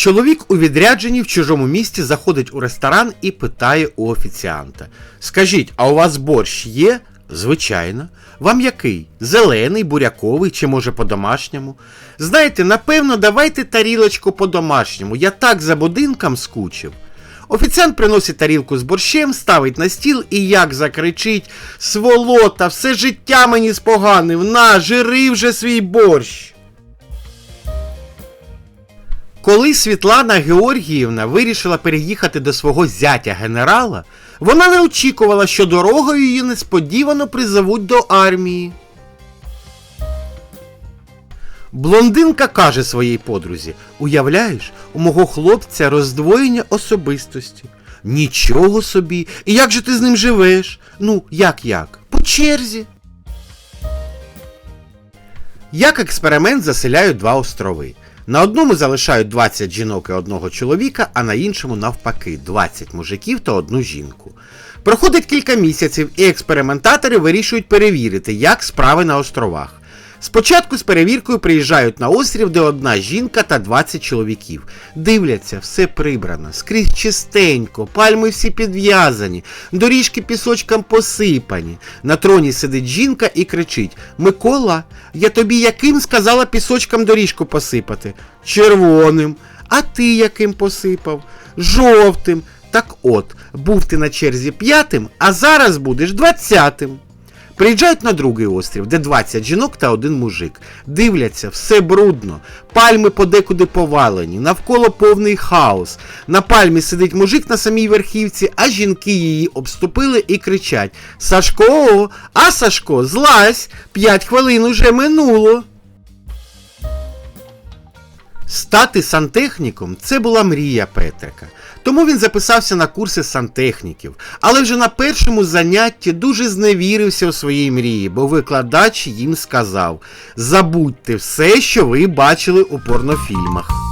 Чоловік у відрядженні в чужому місті заходить у ресторан і питає у офіціанта: Скажіть, а у вас борщ є? Звичайно. Вам який? Зелений, буряковий чи може по-домашньому? Знаєте, напевно, давайте тарілочку по-домашньому. Я так за будинком скучив. Офіціант приносить тарілку з борщем, ставить на стіл і як закричить: Сволота, все життя мені споганив, на, жири вже свій борщ. Коли Світлана Георгіївна вирішила переїхати до свого зятя генерала, вона не очікувала, що дорогою її несподівано призовуть до армії. Блондинка каже своїй подрузі: Уявляєш, у мого хлопця роздвоєння особистості. Нічого собі. І як же ти з ним живеш? Ну, як як? По черзі. Як експеримент заселяють два острови. На одному залишають 20 жінок і одного чоловіка, а на іншому навпаки 20 мужиків та одну жінку. Проходить кілька місяців, і експериментатори вирішують перевірити, як справи на островах. Спочатку з перевіркою приїжджають на острів, де одна жінка та 20 чоловіків. Дивляться, все прибрано, скрізь чистенько, пальми всі підв'язані, доріжки пісочком посипані. На троні сидить жінка і кричить: Микола, я тобі яким сказала пісочком доріжку посипати? Червоним. А ти яким посипав? Жовтим. Так от, був ти на черзі п'ятим, а зараз будеш двадцятим. Приїжджають на другий острів, де 20 жінок та один мужик. Дивляться, все брудно. Пальми подекуди повалені, навколо повний хаос. На пальмі сидить мужик на самій верхівці, а жінки її обступили і кричать: Сашко, а Сашко, злазь! П'ять хвилин уже минуло. Стати сантехніком це була мрія Петрика. Тому він записався на курси сантехніків, але вже на першому занятті дуже зневірився у своїй мрії, бо викладач їм сказав: забудьте все, що ви бачили у порнофільмах.